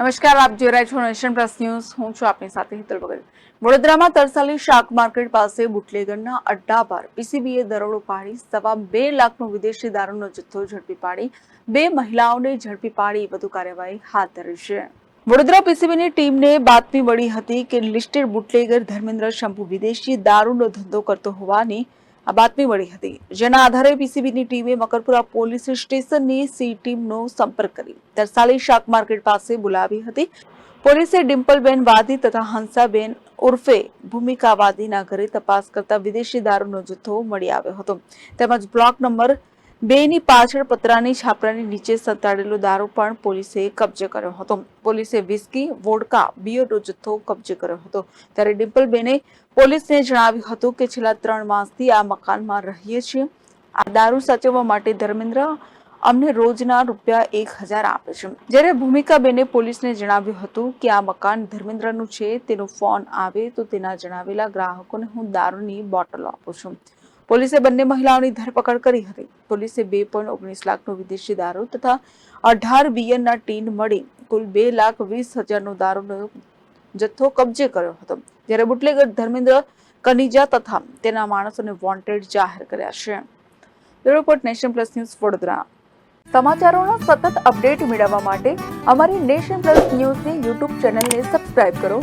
નમસ્કાર, આપ જોઈ રહ્યા છો નેશન પ્લસ ન્યૂઝ. હું છું આપની સાથે હિતલ વગર વડોદરામાં તરસાલી શાક માર્કેટ પાસે બુટલેગરના અડ્ડા પર પીસીબીએ દરોડો પાડી સવા બે લાખનો વિદેશી દારૂનો જથ્થો ઝડપી પાડી. બે મહિલાઓને ઝડપી પાડી વધુ કાર્યવાહી હાથ ધરી છે. વડોદરા પીસીબીની ટીમને બાતમી મળી હતી કે લિસ્ટેડ બુટલેગર ધર્મેન્દ્ર શંભુ વિદેશી દારૂનો ધંધો કરતો હોવાની આ બાતમી મળી હતી. જેના આધારે પીસીબીની ટીમે મકરપુરા પોલીસ સ્ટેશનની સી ટીમનો સંપર્ક કરી તરસાલી શાક માર્કેટ પાસે બોલાવી હતી. પોલીસે ડિમ્પલબેન વાદી તથા હંસાબેન ઉર્ફે ભૂમિકા વાદીના ઘરે તપાસ કરતા વિદેશી દારૂનો જથ્થો મળી આવ્યો હતો. તેમજ બ્લોક નંબર બે ની પાછળ પતરાની છાપરાની નીચે સંતાડેલો દારૂ પણ પોલીસે કબજે કર્યો હતો. પોલીસે વિસ્કી, વોડકા, બિયરનો જથ્થો કબજે કર્યો હતો. ત્યારે ડિમ્પલબેને પોલીસને જણાવ્યું હતું કે છેલ્લા ત્રણ માસથી આ મકાનમાં રહીએ છીએ. આ દારૂ સાચવવા માટે ધર્મેન્દ્ર અમને રોજના રૂપિયા એક હજાર આપે છે. જ્યારે ભૂમિકાબેને પોલીસને જણાવ્યું હતું કે આ મકાન ધર્મેન્દ્રનું છે, તેનો ફોન આવે તો તેના જણાવેલા ગ્રાહકોને હું દારૂની બોટલો આપું છું. પોલીસે બંને મહિલાઓની ધરપકડ કરી હતી. પોલીસે બે પોઈન્ટ ઓગણીસ લાખનો વિદેશી દારૂ તથા અઢાર બિયરના ટીન મળી કુલ બે લાખ વીસ હજારનો દારૂનો જથ્થો કબજે કર્યો હતો. જ્યારે બુટલેગર ધર્મેન્દ્ર કનિજા તથા તેના માણસોને વોન્ટેડ જાહેર કર્યા છે. Report nation plus news Vadodara. સમાચારોનો સતત અપડેટ મેળવવા માટે અમારી નેશન પ્લસ ન્યૂઝની યુટ્યુબ ચેનલને સબસ્ક્રાઇબ કરો.